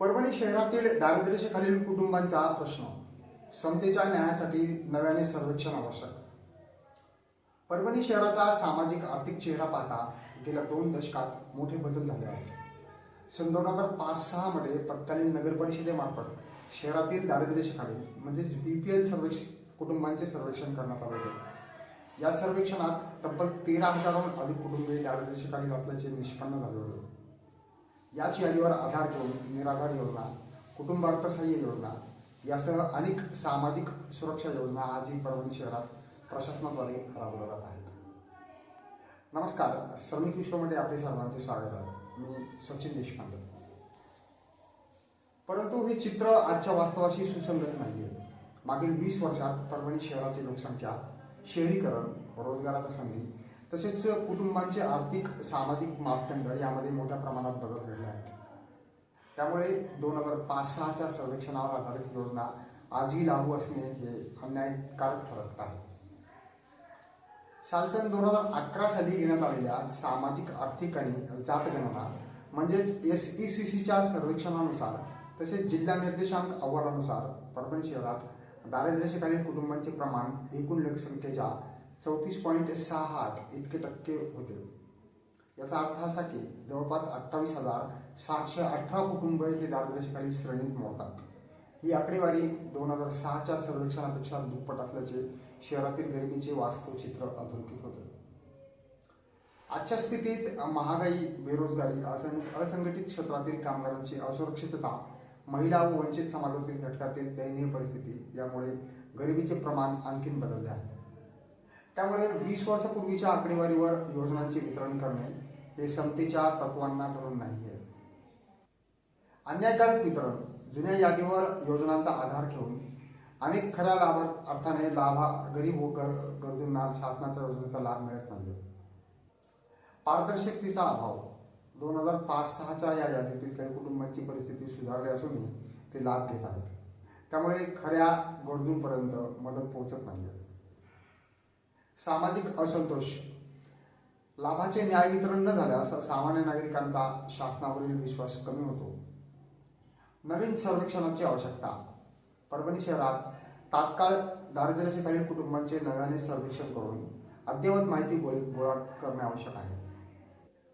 परभणी शहरातील दारिद्र्यरेषेखालील कुटुंबांचा प्रश्न. समतेच्या न्यायासाठी नव्याने सर्वेक्षण आवश्यक. परभणी शहराचा सामाजिक आर्थिक चेहरा पाहता गेल्या दोन दशकात मोठे बदल झाले आहेत. सन दोन हजार पाच सहा मध्ये तत्कालीन नगर परिषदेमार्फत शहरातील दारिद्र्यरेषेखालील म्हणजेच बीपीएल सर्वेक्षण कुटुंबांचे सर्वेक्षण करण्यात आले होते. या सर्वेक्षणात तब्बल तेरा हजाराहून अधिक कुटुंबे दारिद्र्यरेषेखालील असल्याचे निष्पन्न झाले होते. याच यादीवर आधार घेऊन निराधार योजना कुटुंब अर्थसहाय्य योजना यासह अनेक सामाजिक सुरक्षा योजना आजही परभणी शहरात प्रशासनाद्वारे राबवल्या जात आहेत. नमस्कार श्रमिक विश्वमध्ये आपले सर्वांचे स्वागत आहे. मी सचिन देशपांडे. परंतु हे चित्र आजच्या वास्तवाशी सुसंगत नाही आहे मागील वीस वर्षात परभणी शहराची लोकसंख्या शहरीकरण रोजगाराच्या संधी तसेच कुटुंबांचे आर्थिक सामाजिक मापदंड यामध्ये मोठ्या प्रमाणात बदल घडले आहेत. त्यामुळे दोन हजार पाच सहाच्या सर्वेक्षणावर आधारित योजना आजही लागू असणे हे अन्यायकारक ठरत आहे. सालसन दोन हजार अकरा साली घेण्यात आलेल्या सामाजिक आर्थिक आणि जात गणना म्हणजेच एस ई सी सीच्या सर्वेक्षणानुसार तसेच जिल्हा निर्देशांक अहवालानुसार परभणी शहरात दारिद्र्यरेषेखालील कुटुंबांचे प्रमाण एकूण लोकसंख्येच्या चौतीस पॉईंट सहा आठ इतके टक्के होते. याचा अर्थ असा की जवळपास अठ्ठावीस हजार सातशे अठरा कुटुंब हे दारिद्र्यरेषेखालील श्रेणीत मोडतात. ही आकडेवारी दोन हजार सहाच्या सर्वेक्षणापेक्षा दुप्पट असल्याचे शहरातील गरिबीचे वास्तव चित्र अधोरेखित होते. आजच्या स्थितीत महागाई बेरोजगारी असं असंघटित क्षेत्रातील कामगारांची असुरक्षितता महिला व वंचित समाजातील घटकातील दयनीय परिस्थिती यामुळे गरिबीचे प्रमाण आणखीन बदलले आहे. त्यामुळे वीस वर्षापूर्वीच्या आकडेवारीवर योजनांचे वितरण करणे हे समतेच्या तत्वांना धरून नाही आहे अन्यायकारक वितरण जुन्या यादीवर योजनांचा आधार घेऊन अनेक खऱ्या लाभात अर्थाने लाभा गरीब व गर गरजूंना शासनाच्या योजनेचा लाभ मिळत नाही पारदर्शकतेचा अभाव दोन हजार पाच सहाच्या या यादीतील काही कुटुंबांची परिस्थिती सुधारली असूनही ते लाभ घेत आहेत. त्यामुळे खऱ्या गरजूंपर्यंत मदत पोहोचत नाही सामाजिक असंतोष. लाभाचे न्याय वितरण न झाल्यास सामान्य नागरिकांचा शासनावरील विश्वास कमी होतो. नवीन सर्वेक्षणाची आवश्यकता. परभणी शहरात तात्काळ दारिद्र्यरेषेखालील कुटुंबांचे नव्याने सर्वेक्षण करून अद्ययावत माहिती गोळी गोळा करणे आवश्यक आहे.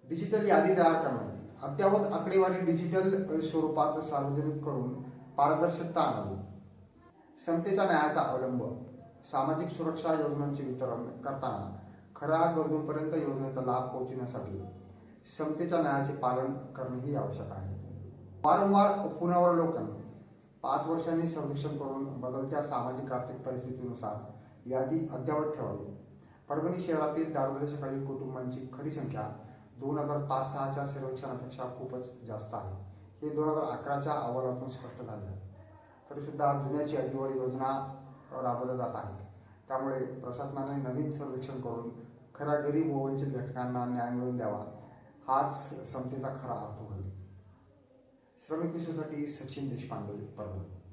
डिजिटल यादी तयार करणे. अद्ययावत आकडेवारी डिजिटल स्वरूपात सार्वजनिक करून पारदर्शकता आणावी समतेचा न्यायाचा अवलंब. सामाजिक सुरक्षा योजनांचे वितरण करताना खऱ्या गरजूंपर्यंत योजनेचा लाभ पोहोचण्यासाठी समतेच्या न्यायाचे पालन करणेही आवश्यक आहे. वारंवार पुनरावलोकन पाच वर्षांनी सर्वेक्षण करून बदलत्या सामाजिक आर्थिक परिस्थितीनुसार यादी अद्ययावत ठेवावी. परभणी शहरातील दारिद्र्यरेषेखालील कुटुंबांची खरी संख्या दोन हजार पाच सहाच्या सर्वेक्षणापेक्षा खूपच जास्त आहे. हे दोन हजार अकराच्या अहवालातून स्पष्ट झाले. आहे जुन्याची यादीवर योजना राबवल्या जात आहे. त्यामुळे प्रशासनाने नवीन सर्वेक्षण करून खऱ्या गरीब व वंचित घटकांना न्याय मिळवून द्यावा हाच समतेचा खरा अर्थ होईल. श्रमिक विषयासाठी सचिन देशपांडे परभणी.